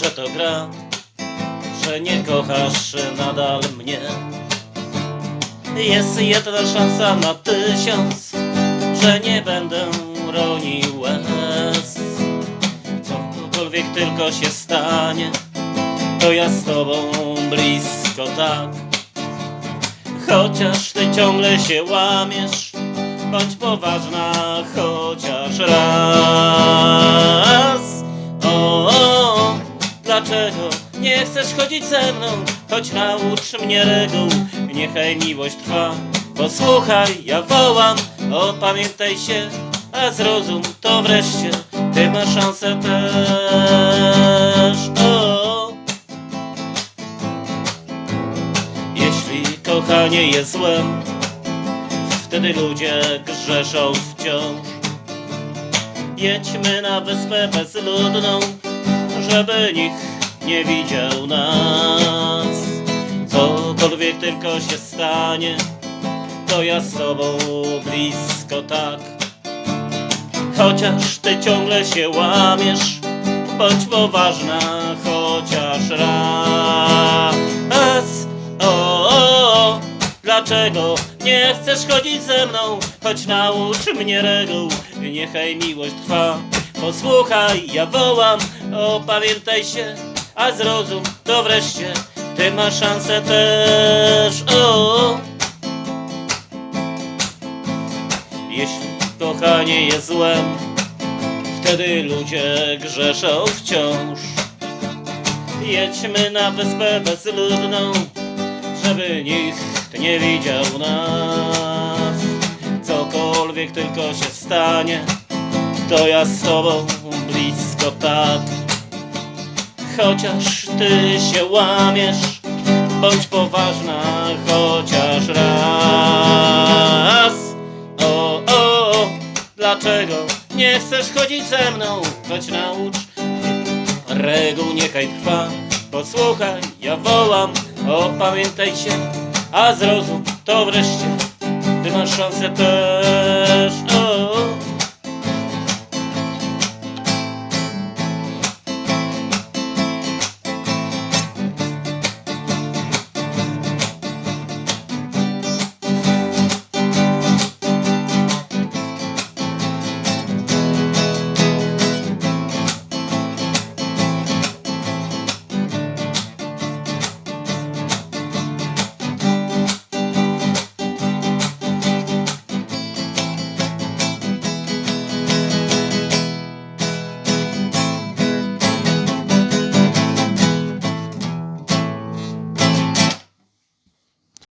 to gra, że nie kochasz nadal mnie. Jest jedna szansa na tysiąc, że nie będę ronił łez. Cokolwiek tylko się stanie, to ja z tobą blisko tak. Chociaż ty ciągle się łamiesz, bądź poważna chociaż raz. Dlaczego nie chcesz chodzić ze mną? Choć naucz mnie reguł, niechaj miłość trwa. Posłuchaj, ja wołam, opamiętaj się, a zrozum to wreszcie, ty masz szansę też. O, jeśli kochanie jest złem, wtedy ludzie grzeszą wciąż. Jedźmy na wyspę bezludną, żeby nikt nie widział nas. Cokolwiek tylko się stanie, to ja z tobą blisko tak. Chociaż ty ciągle się łamiesz, bądź poważna chociaż raz. O, o, o, dlaczego nie chcesz chodzić ze mną? Choć naucz mnie reguł, niechaj miłość trwa. Posłuchaj, ja wołam, opamiętaj się, a zrozum to wreszcie, ty masz szansę też. O, jeśli kochanie jest złem, wtedy ludzie grzeszą wciąż. Jedźmy na wyspę bezludną, żeby nikt nie widział nas. Cokolwiek tylko się stanie, to ja z tobą blisko tak. Chociaż ty się łamiesz, bądź poważna chociaż raz. O, o, o, dlaczego nie chcesz chodzić ze mną, choć naucz reguł niechaj trwa. Posłuchaj, ja wołam, opamiętaj się, a zrozum to wreszcie, ty masz szansę też. O,